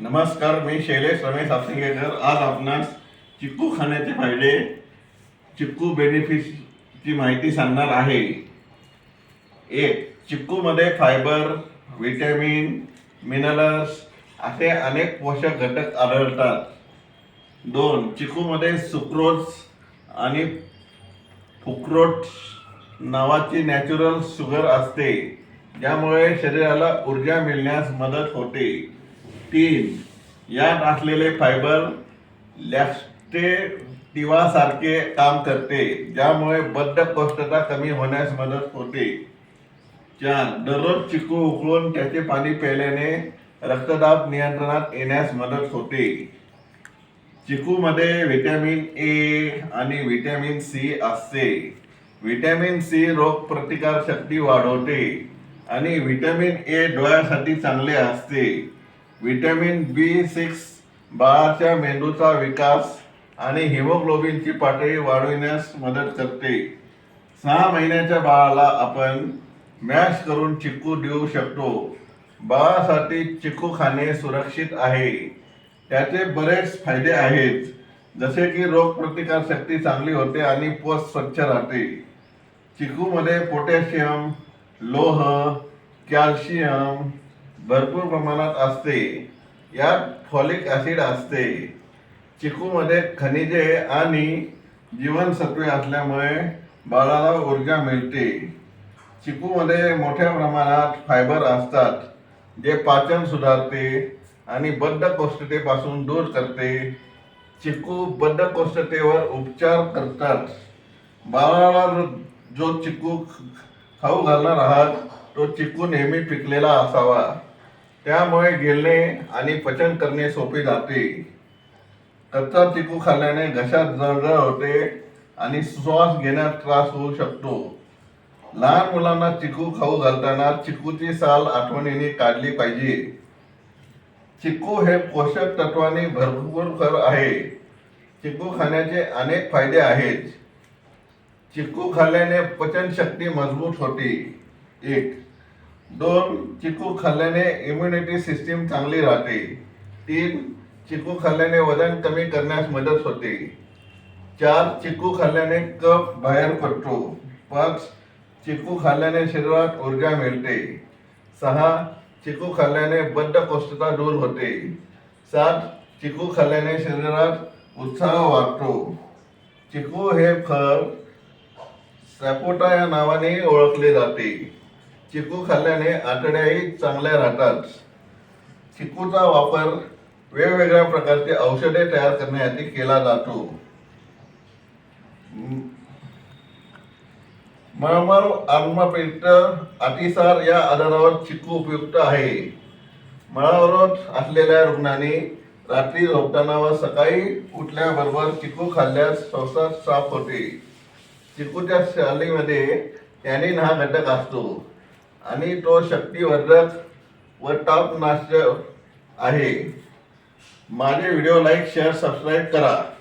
नमस्कार मी शैलेश रमेश आपसिंगेकर. आज आपणास चिक्कू खाण्याचे फायदे चिक्कू बेनिफिटची माहिती सांगणार आहे. एक चिक्कूमध्ये फायबर व्हिटॅमिन मिनरल्स असे अनेक पोषक घटक आढळतात. दोन चिक्कूमध्ये सुक्रोज आणि फुक्रोट नावाची नॅचरल शुगर असते ज्यामुळे शरीराला ऊर्जा मिळण्यास मदत होते. तीन. यात असलेले फायबर लॅस्टेटिवासारखे काम करते ज्यामुळे बद्धकोष्ठता कमी होण्यास मदत होते. चार. दररोज चिकू उकळून त्याचे पाणी प्यायल्याने रक्तदाब नियंत्रणात येण्यास मदत होते. चिकूमध्ये व्हिटॅमिन ए आणि व्हिटॅमिन सी असते. व्हिटॅमिन सी रोगप्रतिकारशक्ती शक्ती वाढवते आणि व्हिटॅमिन ए डोळ्यासाठी चांगले असते. व्हिटॅमिन बी सिक्स बाळाच्या मेंदूचा विकास आणि हिमोग्लोबिनची पातळी वाढविण्यास मदत करते. सहा महिन्याच्या बाळाला आपण मॅश करून चिक्कू देऊ शकतो. बाळासाठी चिक्कू खाणे सुरक्षित आहे. त्याचे बरेच फायदे आहेत जसे की रोगप्रतिकार शक्ती चांगली होते आणि पोट स्वच्छ राहते. चिकूमध्ये पोटॅशियम लोह कॅल्शियम भरपूर प्रमाणात असते. यात फॉलिक ॲसिड असते. चिकूमध्ये खनिजे आणि जीवनसत्वे असल्यामुळे बाळाला ऊर्जा मिळते. चिकूमध्ये मोठ्या प्रमाणात फायबर असतात जे पाचन सुधारते आणि बद्धकोष्ठतेपासून दूर करते. चिकू बद्धकोष्ठतेवर उपचार करतात. बाळाला जो चिकू खाऊ घालणार आहात तो चिकू नेहमी पिकलेला असावा. त्यामुळे गिळणे आणि पचन करणे सोपे जाते. कच्चा चिकू खाल्ल्याने घशात जळजळ होते आणि श्वास घेण्यात त्रास होऊ शकतो. लहान मुलांना चिकू खाऊ घालताना चिकूची साल आठवणीने काढली पाहिजे. चिकू हे पोषक तत्वाने भरपूर खर आहे. चिकू खाण्याचे अनेक फायदे आहेत. चिकू खाल्ल्याने पचनशक्ती मजबूत होते. एक दोन चिकू खाल्ल्याने इम्युनिटी सिस्टीम चांगली राहते. तीन चिकू खाल्ल्याने वजन कमी करण्यास मदत होते. चार चिकू खाल्ल्याने कफ बाहेर पडतो. पाच चिकू खाल्ल्याने शरीरात ऊर्जा मिळते. सहा चिकू खाल्ल्याने बद्धकोष्ठता दूर होते. सात चिकू खाल्ल्याने शरीरात उत्साह वाढतो. चिकू हे फळ सॅपोटा या नावाने ओळखले जाते. चिकू खाल्ल्याने आतड्याही चांगल्या राहतात. चिकूचा वापर वेगवेगळ्या प्रकारचे औषधे तयार करण्यासाठी केला जातो. मळमळ आत्मपित्त अतिसार या आजारावर चिकू उपयुक्त आहे. मळावरोध असलेल्या रुग्णांनी रात्री झोपताना व सकाळी उठल्याबरोबर चिकू खाल्ल्यास संसार साफ होते. चिकूच्या शालीमध्ये टॅनिन हा घटक असतो. आणि तो शक्तिवर्धक व टॉप नाश्य आहे. माझे व्हिडिओ लाईक शेअर सबस्क्राईब करा.